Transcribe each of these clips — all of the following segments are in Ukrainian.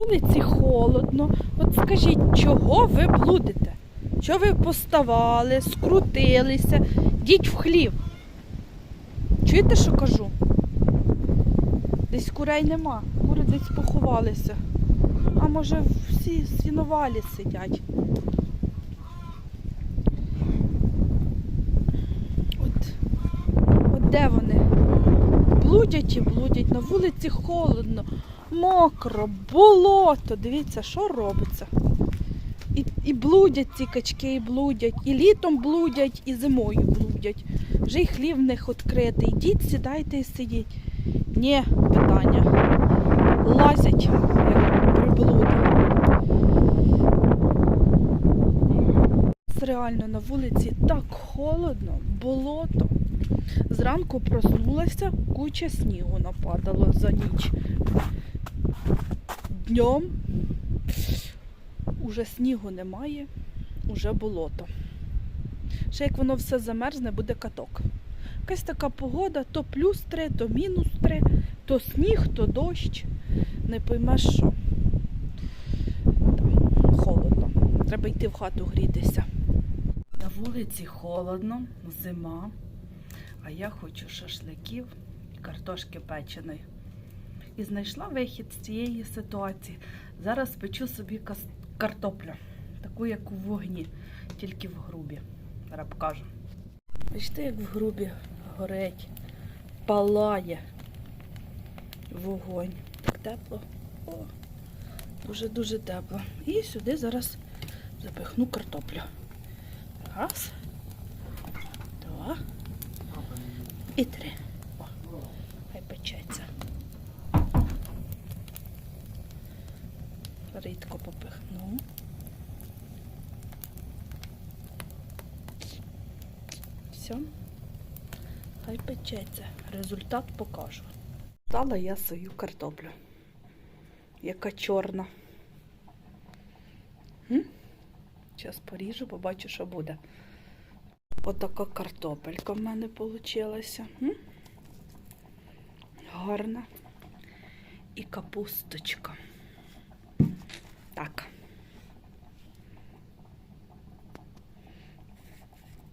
вулиці холодно. От скажіть, чого ви блудите? Чого ви поставали, скрутилися? Діть в хлів. Чуєте, що кажу? Десь курей нема, кури десь поховалися. А може всі сіновалі сидять. От, от де вони? Блудять і блудять, на вулиці холодно, мокро, болото. Дивіться, що робиться. І, і блудять ці качки, і блудять, і літом блудять, і зимою блудять. Вже й хлів в них відкритий. Йдіть, сідайте і сидіть. Ні, питання. Лазять, як приблуди. Реально на вулиці так холодно, болото. Зранку проснулася, куча снігу нападало за ніч. Днем уже снігу немає, уже болото. Ще як воно все замерзне, буде каток. Якась така погода, то плюс три, то мінус три, то сніг, то дощ. Не поймеш що. Холодно. Треба йти в хату грітися. На вулиці холодно, зима. А я хочу шашликів і картошки печеної. І знайшла вихід з цієї ситуації. Зараз печу собі картоплю, таку, як у вогні, тільки в грубі. Зараз покажу. Бачите, як в грубі горить, палає вогонь. Так тепло. О, дуже-дуже тепло. І сюди зараз запихну картоплю. Раз, і три. О, хай печеться. Рідко попихну. Все. Хай печеться. Результат покажу. Стала я свою картоплю. Яка чорна. Зараз поріжу, побачу, що буде. Отака картопелька в мене вийшла. Гарна. І капусточка. Так.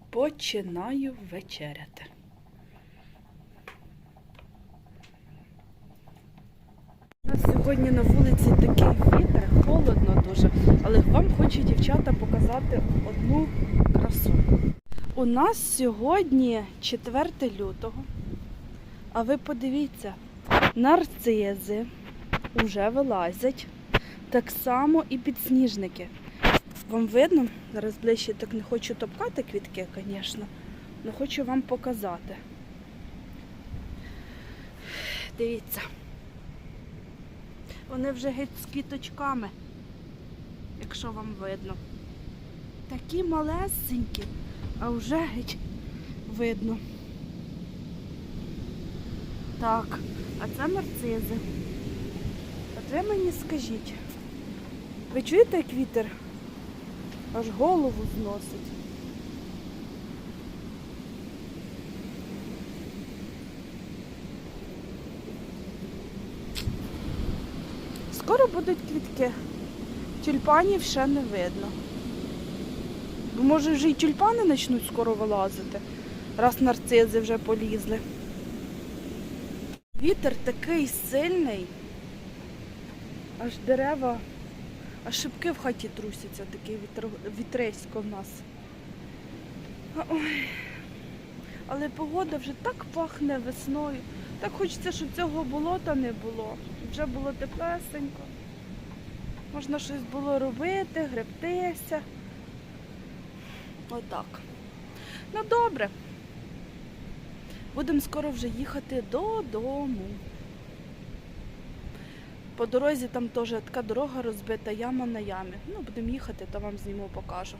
Починаю вечеряти. У нас сьогодні на вулиці такий вітер, холодно дуже, але вам хочу дівчата показати одну красу. У нас сьогодні 4 лютого, а ви подивіться, нарцизи вже вилазять. Так само і підсніжники. Вам видно? Зараз ближче так не хочу топкати квітки, звісно, але хочу вам показати. Дивіться. Вони вже геть з квіточками, якщо вам видно. Такі малесенькі, а вже геть видно. Так, а це нарцизи. Ви мені скажіть, ви чуєте, як вітер аж голову зносить? Скоро будуть квітки. Тюльпанів ще не видно. Бо може вже і тюльпани почнуть скоро вилазити, раз нарцизи вже полізли. Вітер такий сильний, аж дерева, аж шибки в хаті трусяться, такий вітер, вітресько в нас. Ой. Але погода вже так пахне весною. Так хочеться, щоб цього болота не було. Вже було теплесенько. Можна щось було робити, гребтися. Отак. Ну добре. Будемо скоро вже їхати додому. По дорозі там теж така дорога розбита, яма на ямі. Ну, будемо їхати, то вам зніму покажу.